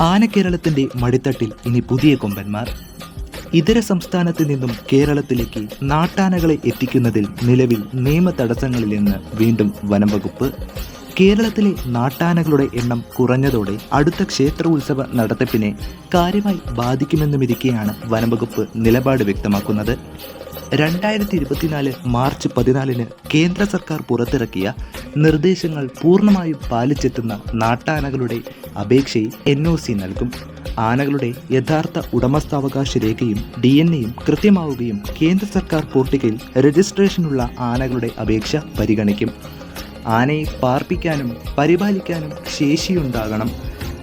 ആനക്കേരളത്തിന്റെ മടിത്തട്ടിൽ ഇനി പുതിയ കൊമ്പന്മാർ. ഇതര സംസ്ഥാനത്തു നിന്നും കേരളത്തിലേക്ക് നാട്ടാനകളെ എത്തിക്കുന്നതിൽ നിലവിൽ നിയമ തടസ്സങ്ങളിൽ നിന്ന് വീണ്ടും വനം വകുപ്പ്. കേരളത്തിലെ നാട്ടാനകളുടെ എണ്ണം കുറഞ്ഞതോടെ അടുത്ത ക്ഷേത്ര ഉത്സവ നടത്തിപ്പിനെ കാര്യമായി ബാധിക്കുമെന്നുമിരിക്കെയാണ് വനംവകുപ്പ് നിലപാട് വ്യക്തമാക്കുന്നത്. രണ്ടായിരത്തി ഇരുപത്തിനാല് മാർച്ച് പതിനാലിന് കേന്ദ്ര സർക്കാർ പുറത്തിറക്കിയ നിർദ്ദേശങ്ങൾ പൂർണമായും പാലിച്ചെത്തുന്ന നാട്ടാനകളുടെ അപേക്ഷയിൽ എൻ ഒ സി നൽകും. ആനകളുടെ യഥാർത്ഥ ഉടമസ്ഥാവകാശ രേഖയും ഡി എൻ എയും കൃത്യമാവുകയും കേന്ദ്ര സർക്കാർ പോർട്ടിക്കയിൽ രജിസ്ട്രേഷനുള്ള ആനകളുടെ അപേക്ഷ പരിഗണിക്കും. ആനയെ പാർപ്പിക്കാനും പരിപാലിക്കാനും ശേഷിയുണ്ടാകണം.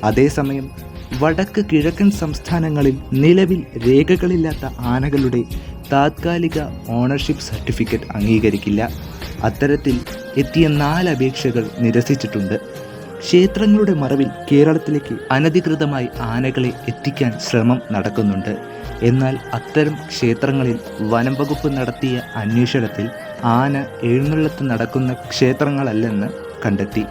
അതേസമയം വടക്ക് കിഴക്കൻ സംസ്ഥാനങ്ങളിൽ നിലവിൽ രേഖകളില്ലാത്ത ആനകളുടെ താത്കാലിക ഓണർഷിപ്പ് സർട്ടിഫിക്കറ്റ് അംഗീകരിക്കില്ല. അത്തരത്തിൽ എത്തിയ നാല് അപേക്ഷകൾ നിരസിച്ചിട്ടുണ്ട്. ക്ഷേത്രങ്ങളുടെ മറവിൽ കേരളത്തിലേക്ക് അനധികൃതമായി ആനകളെ എത്തിക്കാൻ ശ്രമം നടക്കുന്നുണ്ട്. എന്നാൽ അത്തരം ക്ഷേത്രങ്ങളിൽ വനം വകുപ്പ് നടത്തിയ അന്വേഷണത്തിൽ ആന എഴുന്നള്ളത്ത് നടക്കുന്ന ക്ഷേത്രങ്ങളല്ലെന്ന് കണ്ടെത്തി.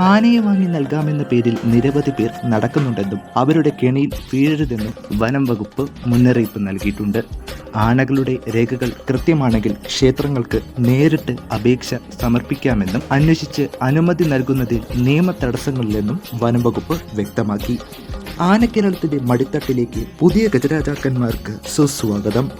ആനയെ വാങ്ങി നൽകാമെന്ന പേരിൽ നിരവധി പേർ നടക്കുന്നുണ്ടെന്നും അവരുടെ കെണിയിൽ വീഴരുതെന്നും വനം വകുപ്പ് മുന്നറിയിപ്പ് നൽകിയിട്ടുണ്ട്. ആനകളുടെ രേഖകൾ കൃത്യമാണെങ്കിൽ ക്ഷേത്രങ്ങൾക്ക് നേരിട്ട് അപേക്ഷ സമർപ്പിക്കാമെന്നും അന്വേഷിച്ച് അനുമതി നൽകുന്നതിൽ നിയമ തടസ്സങ്ങളില്ലെന്നും വനം വകുപ്പ് വ്യക്തമാക്കി. ആനക്കിണലത്തിന്റെ മടിത്തട്ടിലേക്ക് പുതിയ ഗജരാജാക്കന്മാർക്ക് സുസ്വാഗതം.